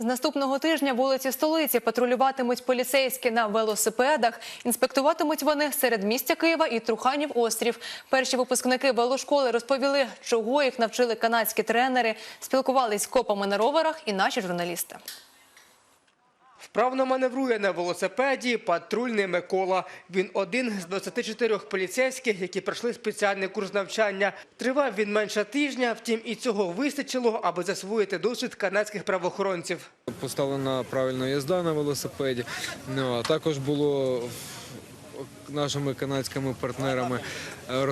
З наступного тижня вулиці столиці патрулюватимуть поліцейські на велосипедах. Інспектуватимуть вони серед містя Києва і Труханів острів. Перші випускники велошколи розповіли, чого їх навчили канадські тренери, спілкувались з копами на роверах і наші журналісти. Вправно маневрує на велосипеді патрульний Микола. Він один з 24 поліцейських, які пройшли спеціальний курс навчання. Тривав він менше тижня, втім і цього вистачило, аби засвоїти досвід канадських правоохоронців. Поставлена правильна їзда на велосипеді. Ну, також було нашими канадськими партнерами е, е,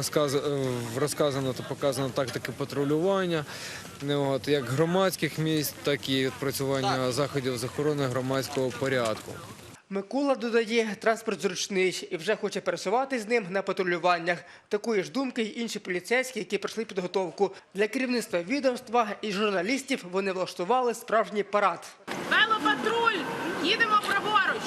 розказано та показано тактики патрулювання, ну, от, як громадських місць, так і відпрацювання заходів з охорони громадського порядку. Микола додає, транспорт зручний і вже хоче пересувати з ним на патрулюваннях. Такої ж думки й інші поліцейські, які пройшли підготовку. Для керівництва відомства і журналістів вони влаштували справжній парад. Велопатруль! Їдемо праворуч!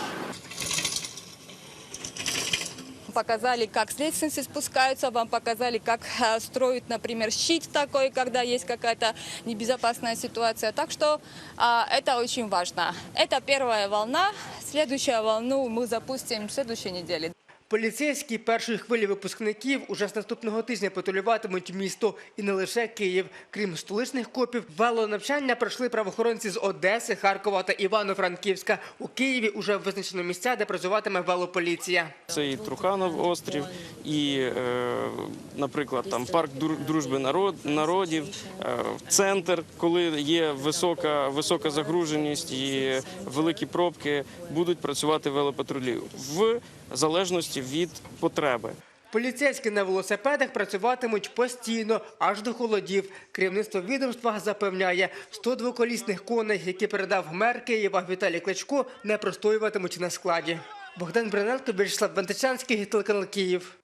Показали, как с лестницы спускаются, вам показали, как э, строить, например, щит такой, когда есть какая-то небезопасная ситуация. Так что а, это очень важно. Это первая волна. Следующую волну мы запустим в следующей неделе. Поліцейські першої хвилі випускників уже з наступного тижня патрулюватимуть місто і не лише Київ. Крім столичних копів, велонавчання пройшли правоохоронці з Одеси, Харкова та Івано-Франківська. У Києві уже визначено місця, де працюватиме велополіція. Це і Труханов острів, і, е, наприклад, там парк дружби народ, народів, е, центр, коли є висока, висока загруженість і великі пробки, будуть працювати велопатрулі в залежності від потреби. Поліцейські на велосипедах працюватимуть постійно, аж до холодів. Керівництво відомства запевняє, 102 колісних коней, які передав мер Києва Віталій Кличко, не простоюватимуть на складі. Богдан Бриненко, Вячеслав Бентичанський, телеканал Київ.